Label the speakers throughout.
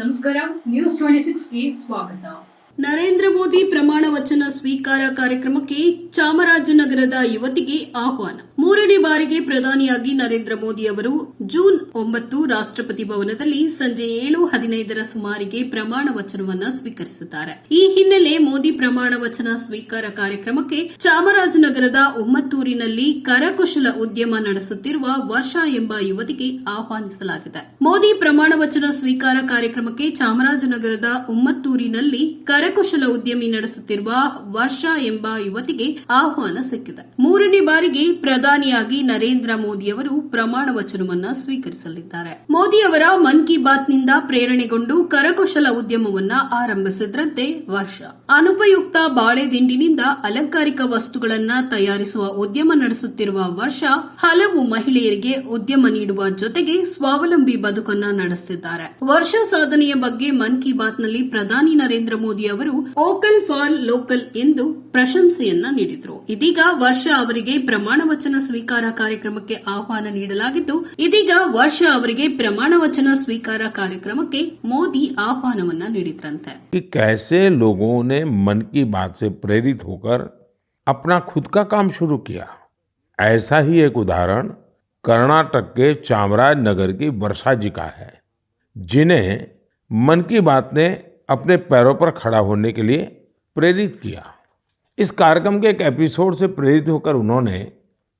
Speaker 1: ನಮಸ್ಕಾರ news twenty ಸಿಕ್ಸ್ಗೆ ಸ್ವಾಗತ.
Speaker 2: ನರೇಂದ್ರ ಮೋದಿ ಪ್ರಮಾಣ ಸ್ವೀಕಾರ ಕಾರ್ಯಕ್ರಮಕ್ಕೆ ಚಾಮರಾಜನಗರದ ಯುವತಿಗೆ ಆಹ್ವಾನ. ಮೂರನೇ ಬಾರಿಗೆ ಪ್ರಧಾನಿಯಾಗಿ ನರೇಂದ್ರ ಮೋದಿ ಅವರು ಜೂನ್ ಒಂಬತ್ತು ರಾಷ್ಟ್ರಪತಿ ಭವನದಲ್ಲಿ ಸಂಜೆ ಏಳು ಹದಿನೈದರ ಸುಮಾರಿಗೆ ಪ್ರಮಾಣ ವಚನವನ್ನು ಸ್ವೀಕರಿಸುತ್ತಾರೆ. ಈ ಹಿನ್ನೆಲೆ ಮೋದಿ ಪ್ರಮಾಣ ವಚನ ಸ್ವೀಕಾರ ಕಾರ್ಯಕ್ರಮಕ್ಕೆ ಚಾಮರಾಜನಗರದ ಒಮ್ಮತ್ತೂರಿನಲ್ಲಿ ಕರಕುಶಲ ಉದ್ಯಮ ನಡೆಸುತ್ತಿರುವ ವರ್ಷ ಎಂಬ ಯುವತಿಗೆ ಆಹ್ವಾನಿಸಲಾಗಿದೆ. ಮೋದಿ ಪ್ರಮಾಣ ವಚನ ಸ್ವೀಕಾರ ಕಾರ್ಯಕ್ರಮಕ್ಕೆ ಚಾಮರಾಜನಗರದ ಒಮ್ಮತ್ತೂರಿನಲ್ಲಿ ಕರಕುಶಲ ಉದ್ಯಮಿ ನಡೆಸುತ್ತಿರುವ ವರ್ಷ ಎಂಬ ಯುವತಿಗೆ ಆಹ್ವಾನ ಸಿಕ್ಕಿದೆ. ಮೂರನೇ ಬಾರಿಗೆ ಪ್ರಧಾನಿಯಾಗಿ ನರೇಂದ್ರ ಮೋದಿಯವರು ಪ್ರಮಾಣ ವಚನವನ್ನ ಸ್ವೀಕರಿಸಲಿದ್ದಾರೆ. ಮೋದಿ ಅವರ ಮನ್ ಕಿ ಬಾತ್ನಿಂದ ಪ್ರೇರಣೆಗೊಂಡು ಕರಕುಶಲ ಉದ್ಯಮವನ್ನ ಆರಂಭಿಸಿದ್ರಂತೆ ವರ್ಷ. ಅನುಪಯುಕ್ತ ಬಾಳೆ ದಿಂಡಿನಿಂದ ಅಲಂಕಾರಿಕ ವಸ್ತುಗಳನ್ನ ತಯಾರಿಸುವ ಉದ್ಯಮ ನಡೆಸುತ್ತಿರುವ ವರ್ಷ ಹಲವು ಮಹಿಳೆಯರಿಗೆ ಉದ್ಯಮ ನೀಡುವ ಜೊತೆಗೆ ಸ್ವಾವಲಂಬಿ ಬದುಕನ್ನ ನಡೆಸುತ್ತಿದ್ದಾರೆ ವರ್ಷ ಸಾಧನೆಯ ಬಗ್ಗೆ ಮನ್ ಕಿ ಬಾತ್ನಲ್ಲಿ ಪ್ರಧಾನಿ ನರೇಂದ್ರ ಮೋದಿ ಅವರು ಓಕಲ್ ಫಾರ್ ಲೋಕಲ್ ಎಂದು ಪ್ರಶಂಸೆಯನ್ನ ನೀಡಿದರು ಇದೀಗ ವರ್ಷ ಅವರಿಗೆ ಪ್ರಮಾಣ ವಚನ ಸ್ವೀಕಾರ ಕಾರ್ಯಕ್ರಮಕ್ಕೆ ಆಹ್ವಾನ ನೀಡಲಾಗಿದ್ದು ಇದೀಗ ವರ್ಷ ಅವರಿಗೆ ಪ್ರಮಾಣ ವಚನ ಸ್ವೀಕಾರ ಕಾರ್ಯಕ್ರಮಕ್ಕೆ ಮೋದಿ ಆಹ್ವಾನವನ್ನ ನೀಡಿದ್ರಂತೆ
Speaker 3: कि कैसे लोगों ने मन की बात से प्रेरित होकर अपना खुद का काम शुरू किया ऐसा ही एक उदाहरण कर्नाटक के चामराजनगर की वर्षा जी का है जिन्हें मन की बात ने अपने पैरों पर खड़ा होने के लिए प्रेरित किया इस कार्यक्रम के एक एपिसोड से प्रेरित होकर उन्होंने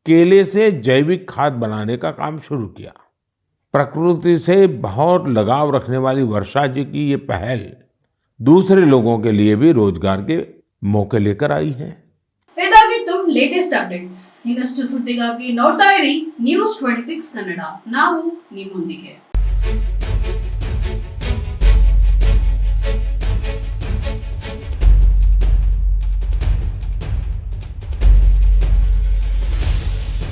Speaker 3: केले से जैविक खाद बनाने का काम शुरू किया प्रकृति से बहुत लगाव रखने वाली वर्षा जी की ये पहल दूसरे लोगों के लिए भी रोजगार के मौके लेकर आई है
Speaker 1: ಇದಾಗಿತ್ತು ಲೇಟೆಸ್ಟ್ ಅಪ್ಡೇಟ್ಸ್ ಇನ್ನಷ್ಟು ಸುದ್ದಿಗಾಗಿ ನೋಡ್ತಾ ಇರಿ ನ್ಯೂಸ್ ಟ್ವೆಂಟಿ ಸಿಕ್ಸ್ ಕನ್ನಡ ನಾವು ನಿಮ್ಮೊಂದಿಗೆ